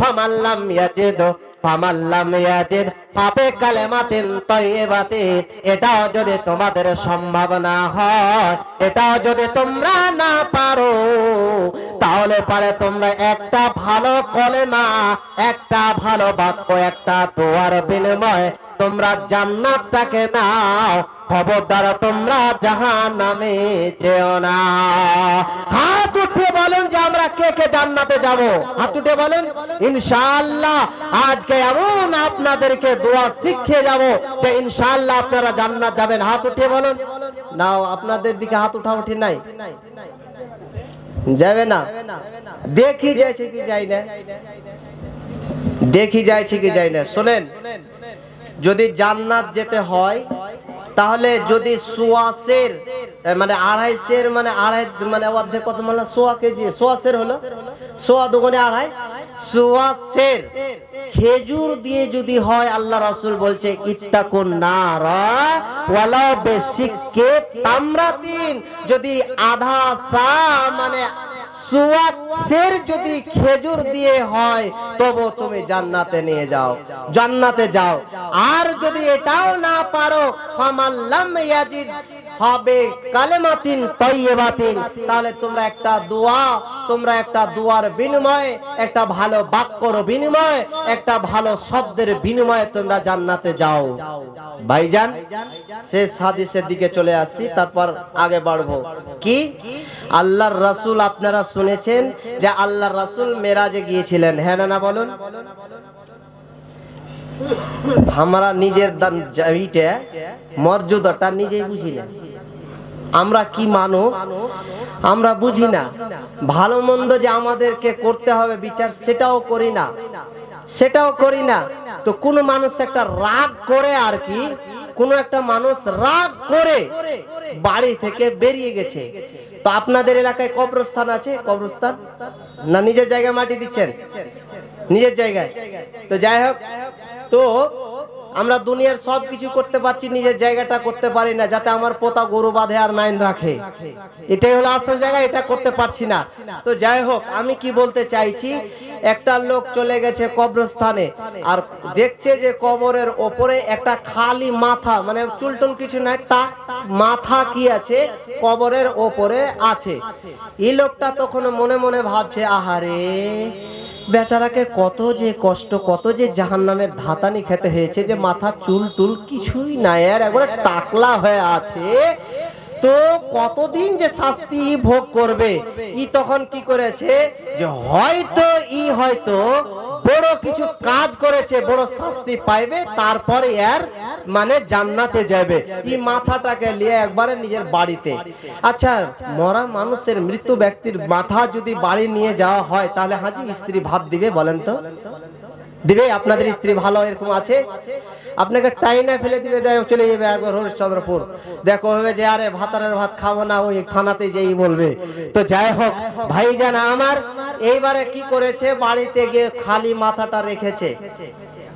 ফামাল্লাম Yazid ফামাল্লাম Yazid. পাপে কালেমাতিন এটাও যদি তোমাদের সম্ভব না হয়, এটাও যদি তোমরা না পারো, তাহলে পারে তোমরা একটা ভালো কলেমা, একটা ভালো বাক্য, একটা দোয়ার বিনিময় তোমরা জান্নাতটাকে নাও খবরদার তোমরা জাহান নামে যেও না। হাত উঠে বলেন যে আমরা কে কে জান্নাতে যাব? হাত উঠে বলেন, ইনশাআল্লাহ আজকে এমন আপনাদেরকে দোয়া শিখিয়ে যাব যে ইনশাআল্লাহ আপনারা জান্নাত যাবেন। হাত উঠে বলেন, নাও, আপনাদের দিকে হাত উঠা উঠি নাই। যাবে না? দেখি যাইছে কি যাই না। দেখি যাইছে কি যাই না। শোনেন যদি জান্নাত যেতে হয়, তাহলে যদি সোয়াশের মানে আড়াই সের মানে আড়াই মানে অর্ধেক কত মানে সোয়া কেজি সোয়া সের হলো? সোয়া দুগুণে আড়াই? সোয়া সের খেজুর দিয়ে যদি হয়, আল্লাহ রসুল বলছে যদি আধা সা মানে সুয়াক্সের যদি খেজুর দিয়ে হয় তবু তুমি জান্নাতে নিয়ে যাও, জান্নাতে যাও। আর যদি এটাও না পারো ফামাল্লাম ইয়াজিদ, হবে কালেমাতিন তৈয়বাতিন তাহলে তোমরা একটা দোয়া তোমরা একটা দুয়ার বিনিময়ে, একটা ভালো বাক্যর বিনিময়ে, একটা ভালো শব্দের বিনিময়ে তোমরা জান্নাতে যাও। ভাইজান, শেষ হাদিসের দিকে চলে আসছি তারপর আগে বাড়বো। কি? আল্লাহর রাসূল আপনারা শুনেছেন যে আল্লাহর রাসূল মেরাজে গিয়েছিলেন। হ্যাঁ না বলুন। আমরা নিজের দান মর্যাদাটা নিজেই বুঝি না আমরা কি মানুষ? আমরা বুঝি না। ভালো মন্দ যে আমাদেরকে করতে হবে বিচার, সেটাও করি না। সেটাও করি না। তো কোন মানুষ একটা রাগ করে আর কি, কোন একটা মানুষ রাগ করে বাড়ি থেকে বেরিয়ে গেছে। তো আপনাদের এলাকায় কবরস্থান আছে? কবরস্থান? না নিজের জায়গায় মাটি দিচ্ছেন? নিজের জায়গায়? তো যাই হোক, তো আমরা দুনিয়ার সব কিছু করতে পারছি, নিজের জায়গাটা করতে পারি না, যাতে আমার পোতা গরু বাঁধে আর নাইন রাখে। এটাই হলো আসল জায়গা, এটা করতে পারছি না। তো যাই হোক, আমি কি বলতে চাইছি, একটা লোক চলে গেছে কবরস্থানে আর দেখছে যে কবরের ওপরে একটা খালি মাথা মানে চুলটুল কিছু না, একটা মাথা কি আছে, কবরের ওপরে আছে। এই লোকটা তখন মনে মনে ভাবছে, আহারে বেচারাকে কত যে কষ্ট, কত যে জাহান নামের ধাতানি খেতে হয়েছে যে মাথা চুল টুল কিছুই নাই। আর একবারে টাকলা হয়ে আছে। তো কতদিন যে শাস্তি ভোগ করবে? ই তখন কি করেছে? যে হয়তো, ই হয়তো বড় কিছু কাজ করেছে, বড় শাস্তি পাইবে, তারপরে এর মানে জান্নাতে যাবে ই মাথাটাকে নিয়ে একবারে নিজের বাড়িতে। আচ্ছা মরা মানুষের মৃত্যু ব্যক্তির মাথা যদি বাড়ি নিয়ে যাওয়া হয়, তাহলে হাজি স্ত্রী ভাত দিবে বলেন তো? দিবে? আপনাদের স্ত্রী ভালো এরকম আছে? আপনাকে টাইনা ফেলে দিবে, দেয়, চলে যাবে একবার হরিশ্চন্দ্রপুর। দেখো হবে যে, আরে ভাতারের ভাত খাব না, ওই খানাতে যেই বলবে। তো যাই হোক ভাই জানা আমার এইবারে কি করেছে? বাড়িতে গিয়ে খালি মাথাটা রেখেছে।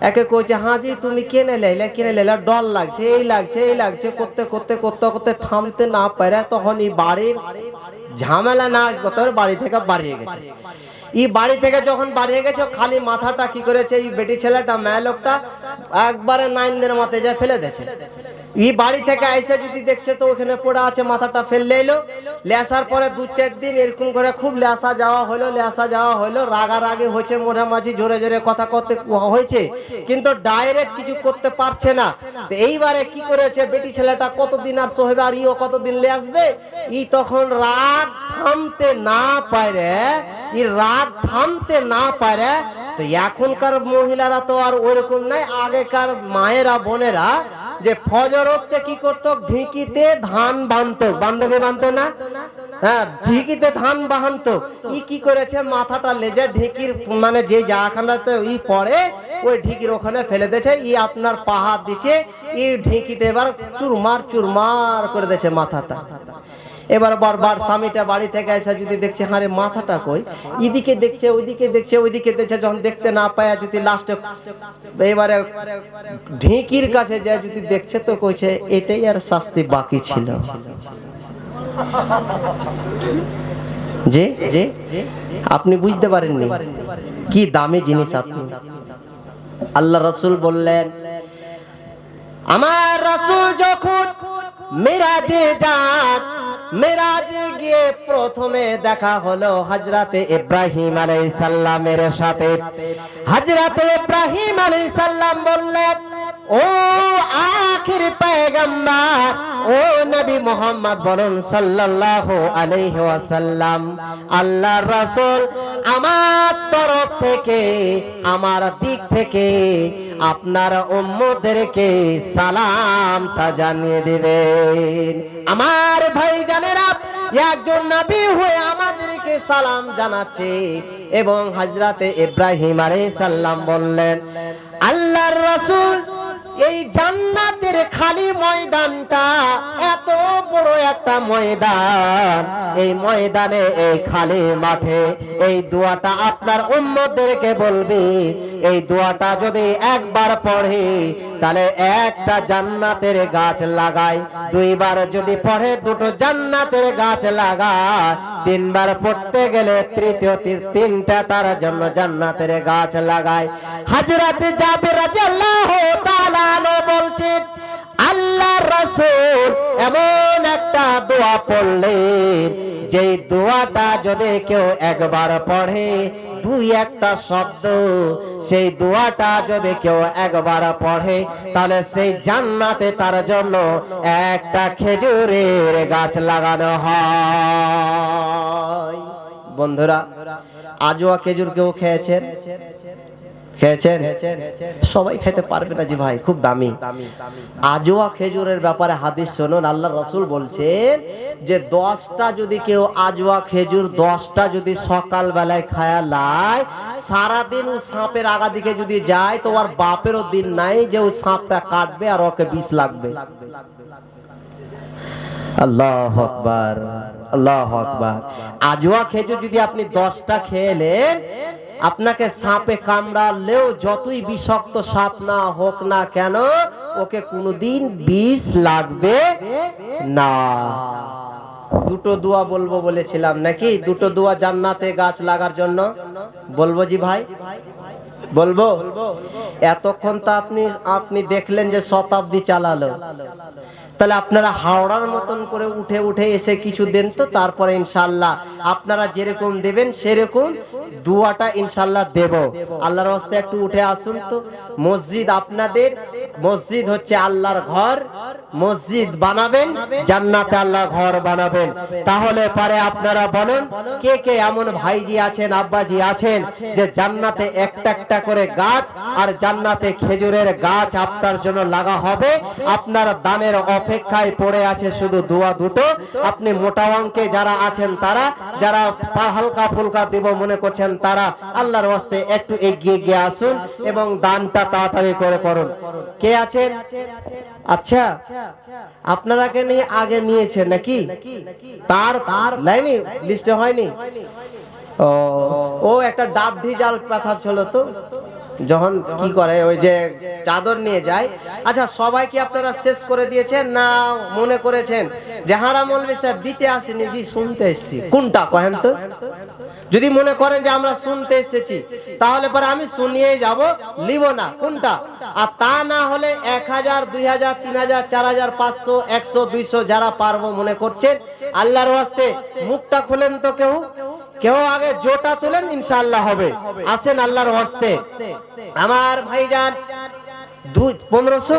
একে কইছে হাজি তুমি কেনে লাইলে কেনে লাইলে, ডর লাগছে, এই লাগছে এই লাগছে, করতে করতে করতে করতে থামতে না পারে তখন এই বাড়ির ঝামেলা না তোর বাড়ি থেকে বাড়িয়ে গেছে। এই বাড়ি থেকে যখন বাড়িয়ে গেছে, খালি মাথাটা কি করেছে? এই বেটি ছেলেটা, মেয়ে লোকটা, একবারে নাইনদের মাথায় যায় ফেলে দিয়েছে। এই বাড়ি থেকে আইসে যদি দেখছে তো ওখানে পড়ে আছে, মাথাটা ফেললে এলো। লেসার পরে দু চার দিন এরকম করে খুব লেসা যাওয়া হলো, লেসা যাওয়া হলো, রাগারাগি হয়েছে মোটামাঝি জোরে জোরে কথা করতে হয়েছে, কিন্তু ডাইরেক্ট কিছু করতে পারছে না। এইবারে কি করেছে, বেটি ছেলেটা কতদিন আর সহেবে আর ইও কতদিন লে আসবে? ই তখন রাগ থামতে না পারে, ই রাগ থামতে না পারে, তো এখনকার মহিলারা তো আর ওরকম নাই, আগেকার মায়েরা, বোনেরা যে ফজর হচ্ছে কি করতো? ঢিকিতে ধান বানতো। বান্ধকে বানতো না? হ্যাঁ ঢিকিতে ধান বাহানতো ই কি করেছে? মাথাটা লেজে ঢিকির মানে যে জায়গাখানাতে ই পড়ে, ওই ঢিকির ওখানে ফেলে দিয়েছে। ই আপনার পাহাড় দিচ্ছে ই ঢিকিতে এবার চুরমার চুরমার করে দিয়েছে মাথাটা। এবার বারবার স্বামীটা বাড়ি থেকে এসে যদি দেখছে, হারে, মাথাটা কই? এদিকে দেখছে, ওইদিকে দেখছে ওইদিকে দেখছে, যখন দেখতে না পায়, যদি লাস্টে এবারে ঢিকির কাছে যায়, যদি দেখছে তো কইছে, এটাই আর শাস্তি বাকি ছিল। যে যে আপনি বুঝতে পারেননি? কি দামি জিনিস আপনি? আল্লাহ রসুল বললেন, আমার রসুল যখন মেরাজে যান, মেরাজে গিয়ে প্রথমে দেখা হলো হাজরাতে ইব্রাহিম আলাইহিস সাল্লামের সাথে। হাজরাতে ইব্রাহিম আলাইহিস সাল্লাম বললেন ও আখির পয়গম্বর, ও নবী মোহাম্মদ বলুন সাল্লাল্লাহু আলাইহি ওয়াসাল্লাম, আল্লাহর রাসূল আমার তরফ থেকে, আমার দিক থেকে আপনার উম্মতদেরকে সালামটা জানিয়ে দিবেন। আমার ভাই জানেরা, একজন নবী হয়ে আমাদেরকে সালাম জানাচ্ছে এবং হজরতে ইব্রাহিম আলাইহিস সালাম বললেন, আল্লাহর রাসূল এই জান্নাতের খালি ময়দানটা এত বড় একটা ময়দান। এই ময়দানে, এই খালি মাঠে, এই দোয়াটা আপনার উন্নতদেরকে বলবি। এই দোয়াটা যদি একবার পড়ে তাহলে একটা জান্নাতের গাছ লাগায় দুইবার যদি পড়ে, দুটো জান্নাতের গাছ লাগায় তিনবার পড়তে গেলে তৃতীয় তিনটা তার জন্য জান্নাতের গাছ লাগায় হাজরাতে যাবে রাজাল্লাহ তাআলা বলছেন আল্লাহ রাসূল এমন একটা দোয়া পড়লেন, যেই দোয়াটা যদি কেউ একবার পড়ে, দুই একটা শব্দ, সেই দোয়াটা যদি কেউ একবার পড়ে, তাহলে সেই জান্নাতে তার জন্য একটা খেজুরের গাছ লাগানো হয়। বন্ধুরা আজোয়া খেজুর কেউ খেয়েছেন? খেয়েছেন? সবাই খেতে পারবে না জি ভাই, খুব দামি। আজোয়া খেজুরের ব্যাপারে হাদিস শুনুন আল্লাহ রসুল বলছেন যে দশটা যদি কেউ আজোয়া খেজুর দশটা যদি সকাল বেলায় খায়া লাই সারাদিন সাপের আগা দিকে যদি যায়, তো আর বাপেরও দিন নাই যে ও সাপটা কাটবে আর ওকে বিষ লাগবে। আল্লাহ আকবার আল্লাহ আকবার। আজোয়া খেজুর যদি আপনি দশটা খেলেন আপনাকে সাপে কামড়ালেও যতই বিষাক্ত সাপ না হোক না কেন, ওকে কোনোদিন বিষ লাগবে না। দুটো দোয়া বলব বলেছিলাম নাকি? দুটো দোয়া জান্নাতে গাছ লাগার জন্য। বলব জি ভাই। বলব? এতক্ষণ তো আপনি আপনি দেখলেন যে শতাব্দী চালালো। তাহলে আপনারা হাওড়ার মতন করে উঠে উঠে এসে কিছু দেন তো, তারপরে ইনশাল্লাহ আপনারা যেরকম দেবেন সেরকম দুয়াটা ইনশাল্লাহ দেব। আল্লাহর হস্তে একটু উঠে আসুন তো। মসজিদ আপনাদের, মসজিদ হচ্ছে আল্লাহর ঘর। মসজিদ বানাবেন, জান্নাতে আল্লাহর ঘর বানাবেন। তাহলে পারে আপনারা বলেন, কে কে এমন ভাইজি আছেন, আব্বাজি আছেন, যে জান্নাতে একটা একটা করে গাছ আর জান্নাতে খেজুরের গাছ আপনার জন্য লাগা হবে। আপনার দানের অপেক্ষায় পড়ে আছে শুধু দোয়া দুটো। আপনি মোটা অঙ্কে যারা আছেন তারা, যারা হালকা ফুলকা দিব মনে করছেন তারা, আল্লাহর হস্তে একটু এগিয়ে গিয়ে আসুন এবং দানটা তাড়াতাড়ি করে করুন। কে আছেন? আচ্ছা আপনারা কে নিয়ে আগে নিয়েছেন নাকি? তার লাইনি লিস্টে হয়নি? ও একটা ডাব জাল পাথর ছিল তো। যখন কি করে, ওই যে চাদর নিয়ে যায়। আচ্ছা সবাই কি আপনারা শেষ করে দিয়েছেন না মনে করেছেন? যে হারা মৌলবি সাহেব দিতে আসেনি, জি, শুনতে এসেছি। কোনটা কহেন তো? যদি মনে করেন যে আমরা শুনতে এসেছি, তাহলে পরে আমি শুনিয়ে যাব লিব না। কোনটা? আর তা না হলে এক হাজার, দুই হাজার, তিন হাজার, চার হাজার, পাঁচশো, একশো, দুইশো যারা পারব মনে করছেন, আল্লাহর ওয়াস্তে মুখটা খুলেন তো কেউ? কেউ আগে জোটা তুলেন ইনশাল্লাহ হবে। আছেন আল্লাহর হস্তে। আমার ভাইজান দুই পনেরোশো?